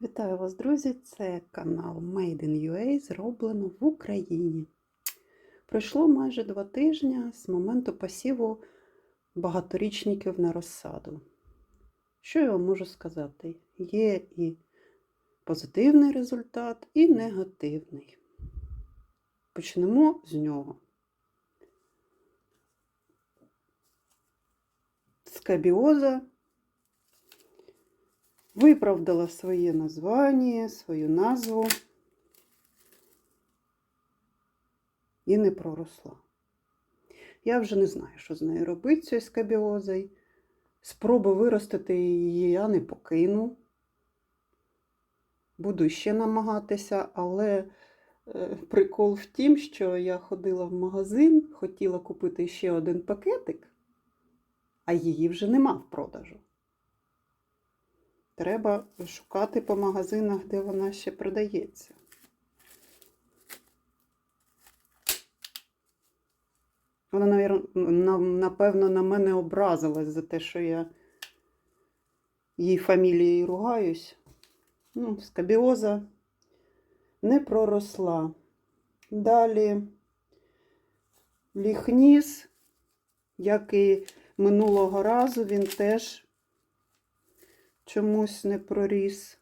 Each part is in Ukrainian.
Вітаю вас, друзі! Це канал Made in UA, зроблено в Україні. Пройшло майже два тижні з моменту посіву багаторічників на розсаду. Що я вам можу сказати? Є і позитивний результат, і негативний. Почнемо з нього. Скабіоза виправдала своє названня, свою назву і не проросла. Я вже не знаю, що з нею робити, цією скабіозою. Спроби виростити її я не покину. Буду ще намагатися, але е, прикол в тім, що я ходила в магазин, хотіла купити ще один пакетик, а її вже нема в продажу. Треба шукати по магазинах, де вона ще продається. Вона, напевно, на мене образилась за те, що я її фамілією ругаюсь. Ну, скабіоза не проросла. Далі ліхніс, як і минулого разу, він теж чомусь не проріс.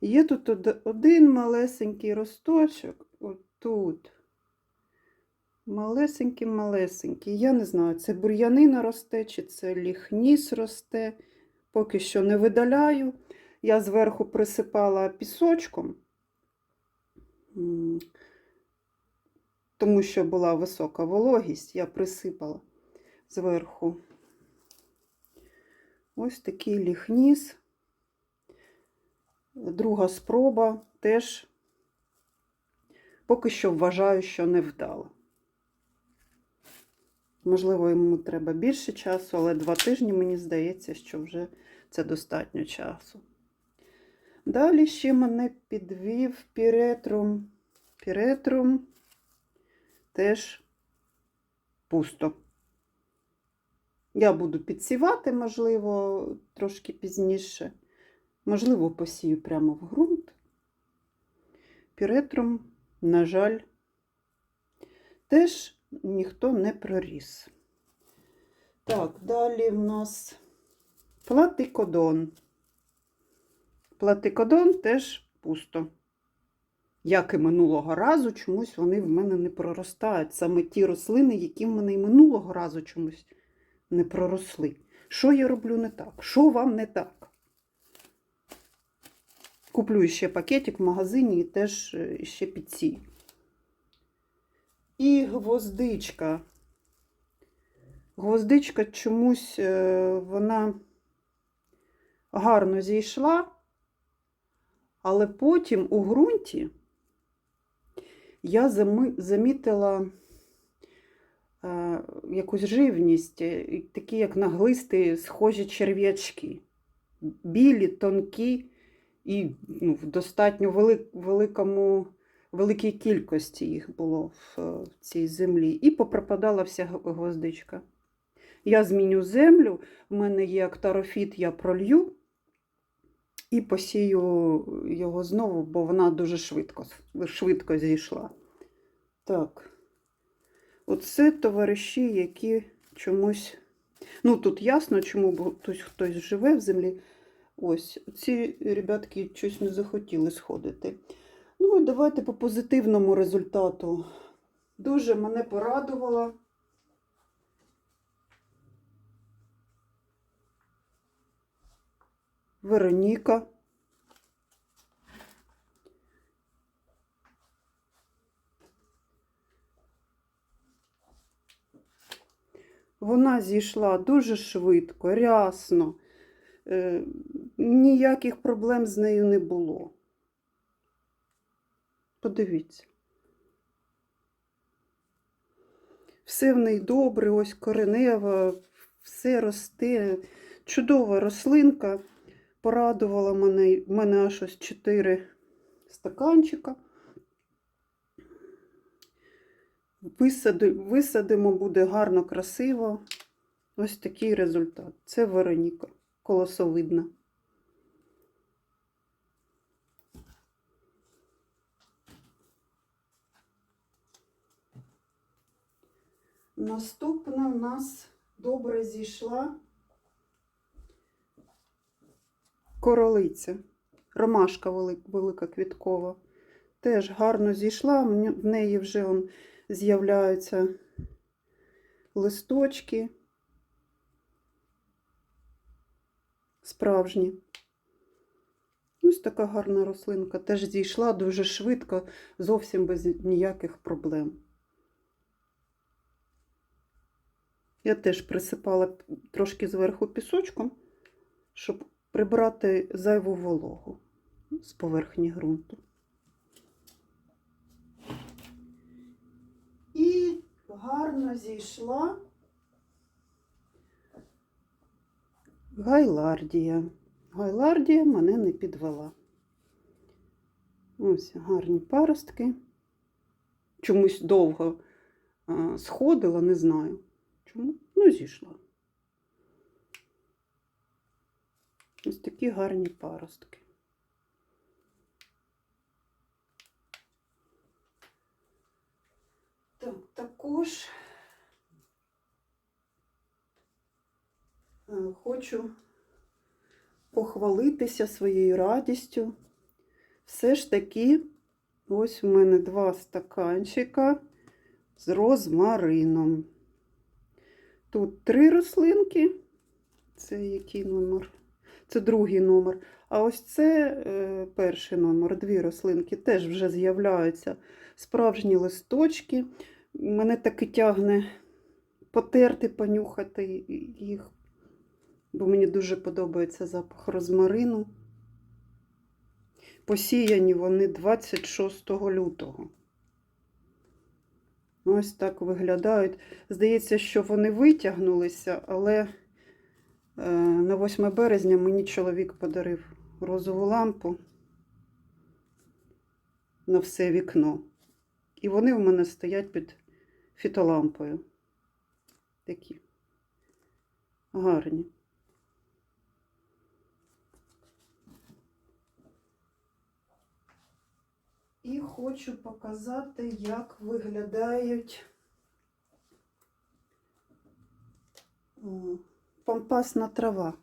Є тут один малесенький росточок, отут. Малесенький-малесенький. Я не знаю, це бур'янина росте, чи це ліхніс росте. Поки що не видаляю. Я зверху присипала пісочком, тому що була висока вологість, я присипала зверху. Ось такий ліхніс. Друга спроба теж поки що вважаю, що не вдала. Можливо, йому треба більше часу, але два тижні мені здається, що вже це достатньо часу. Далі ще мене підвів піретрум. Піретрум теж пусто. Я буду підсівати, можливо, трошки пізніше. Можливо, посію прямо в ґрунт. Піретрум, на жаль, теж ніхто не проріс. Так, далі в нас платикодон. Платикодон теж пусто. Як і минулого разу, чомусь вони в мене не проростають. Саме ті рослини, які в мене і минулого разу чомусь не проросли. Що я роблю не так? Що вам не так? Куплю ще пакетик в магазині і теж е, ще підсію. І гвоздичка. Гвоздичка чомусь е, вона гарно зійшла, але потім у ґрунті я замітила е, якусь живність, такі як наглисті, схожі черв'ячки. Білі, тонкі і ну, в достатньо вели- великому великій кількості їх було в, е, в цій землі, і попропадала вся гвоздичка. Я зміню землю, в мене є актарофіт, я пролью і посію його знову, бо вона дуже швидко, швидко зійшла. Так, оце товариші, які чомусь. Ну, тут ясно, чому хтось, хтось живе в землі. Ось, ці ребятки щось не захотіли сходити. Ну і давайте по позитивному результату. Дуже мене порадувала. Вероніка. Вона зійшла дуже швидко, рясно. Ніяких проблем з нею не було. Подивіться. Все в неї добре, ось коренева, все росте. Чудова рослинка. Порадувала мене. Мене аж ось 4 стаканчика. Висади, висадимо, буде гарно, красиво. Ось такий результат. Це Вероніка колосовидна. Наступна у нас добре зійшла королиця. Ромашка велика квіткова. Теж гарно зійшла. В неї вже з'являються листочки. Справжні. Ось така гарна рослинка. Теж зійшла дуже швидко, зовсім без ніяких проблем. Я теж присипала трошки зверху пісочком, щоб прибрати зайву вологу з поверхні ґрунту. І гарно зійшла гайлардія. Гайлардія мене не підвела. Ось гарні паростки. Чомусь довго сходила, не знаю. Чому? Ну, зійшла. Ось такі гарні паростки. Так, також е, хочу похвалитися своєю радістю. Все ж таки, ось у мене два стаканчика з розмарином. Тут три рослинки. Це який номер? Це другий номер. А ось це е, перший номер, дві рослинки. Теж вже з'являються справжні листочки. Мене таки тягне потерти, понюхати їх, бо мені дуже подобається запах розмарину. Посіяні вони 26 лютого. Ось так виглядають. Здається, що вони витягнулися, але е, на 8 березня мені чоловік подарив розову лампу на все вікно. І вони в мене стоять під фітолампою. Такі гарні. І хочу показати, як виглядають пампасна трава.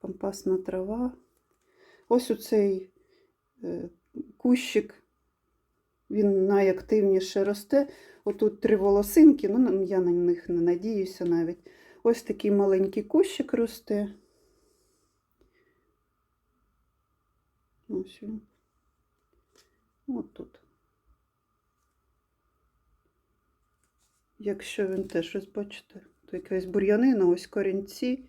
Пампасна трава. Ось оцей е, кущик, він найактивніше росте. Отут три волосинки, ну я на них не надіюся навіть. Ось такий маленький кущик росте. Ось він. От тут. Якщо він теж ось бачите, то якась бур'янина, ось корінці.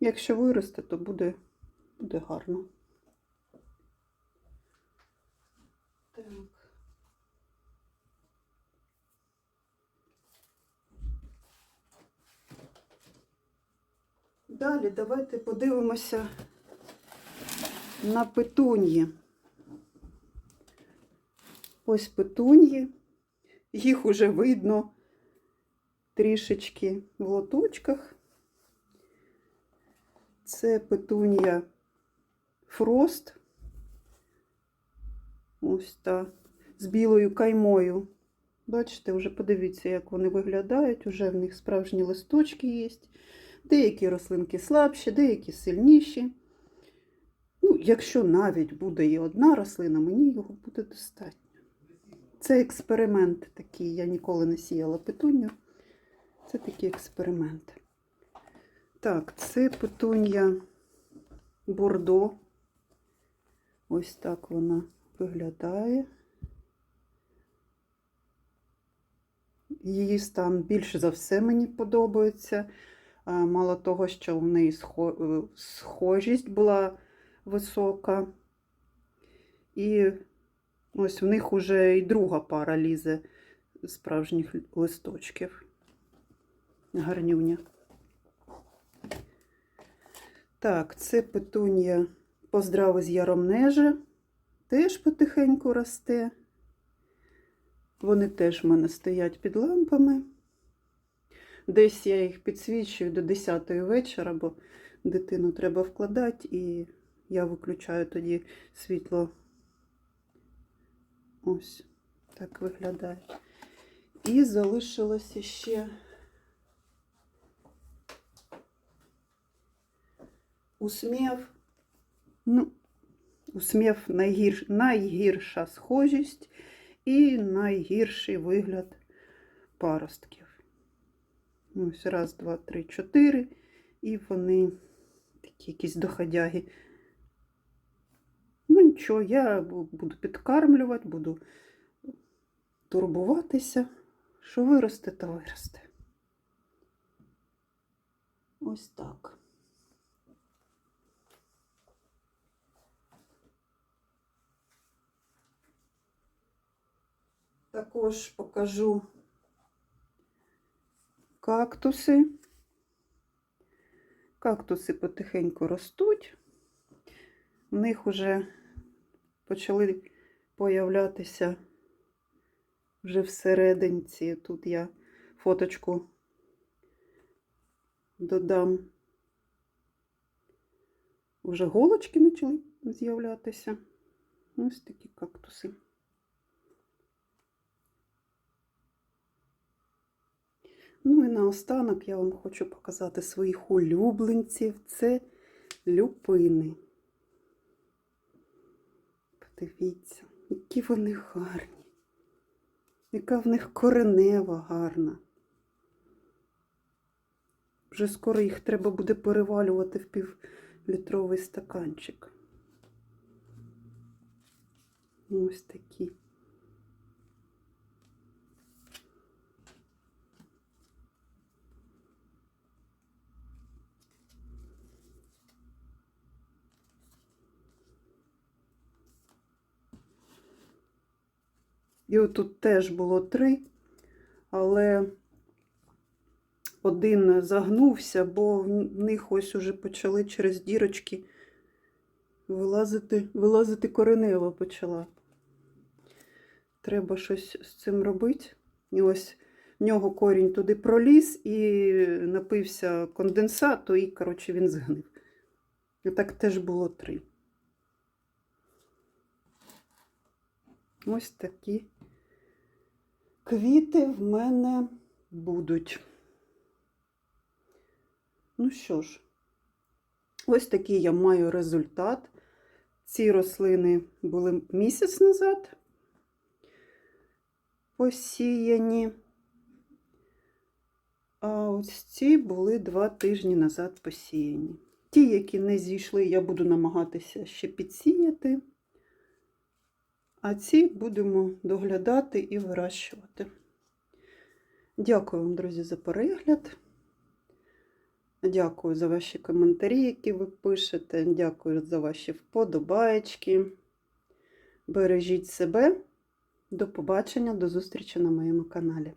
Якщо виросте, то буде, буде гарно. Так. Далі давайте подивимося на петуньї. Ось петуньї. Їх уже видно трішечки в лоточках. Це петунья Фрост. Ось та з білою каймою. Бачите, вже подивіться, як вони виглядають. Уже в них справжні листочки є. Деякі рослинки слабші, деякі сильніші. Ну, якщо навіть буде і одна рослина, мені його буде достатньо. Це експеримент такий. Я ніколи не сіяла петуню. Це такий експеримент. Так, це петунья бордо. Ось так вона виглядає. Її стан більше за все мені подобається. Мало того, що в неї е, схожість була висока. І ось в них уже і друга пара лізе справжніх листочків. Гарнюня. Так, це петунія поздрави з яромнежа. Теж потихеньку росте. Вони теж в мене стоять під лампами. Десь я їх підсвічую до 10 вечора, бо дитину треба вкладати, і я виключаю тоді світло. Ось так виглядає. І залишилося ще усмів. Ну, усмів найгірш, найгірша схожість і найгірший вигляд паростків. Ось раз, два, три, чотири. І вони такі якісь доходяги. Нічого, я буду підкармлювати, буду турбуватися. Що виросте, то виросте. Ось так. Також покажу кактуси. Кактуси потихеньку ростуть. В них вже почали появлятися вже всерединці. Тут я фоточку додам. Вже голочки почали з'являтися. Ось такі кактуси. Ну і наостанок я вам хочу показати своїх улюбленців. Це люпини. Подивіться, які вони гарні. Яка в них коренева гарна. Вже скоро їх треба буде перевалювати в півлітровий стаканчик. Ось такі. І отут теж було три, але один загнувся, бо в них ось уже почали через дірочки вилазити, вилазити коренева почала. Треба щось з цим робити. І ось в нього корінь туди проліз і напився конденсату, і, коротше, він згнив. І так теж було три. Ось такі квіти в мене будуть. Ну що ж, ось такий я маю результат. Ці рослини були місяць назад посіяні. А ось ці були два тижні назад посіяні. Ті, які не зійшли, я буду намагатися ще підсіяти. А ці будемо доглядати і вирощувати. Дякую вам, друзі, за перегляд. Дякую за ваші коментарі, які ви пишете. Дякую за ваші вподобаєчки. Бережіть себе. До побачення, до зустрічі на моєму каналі.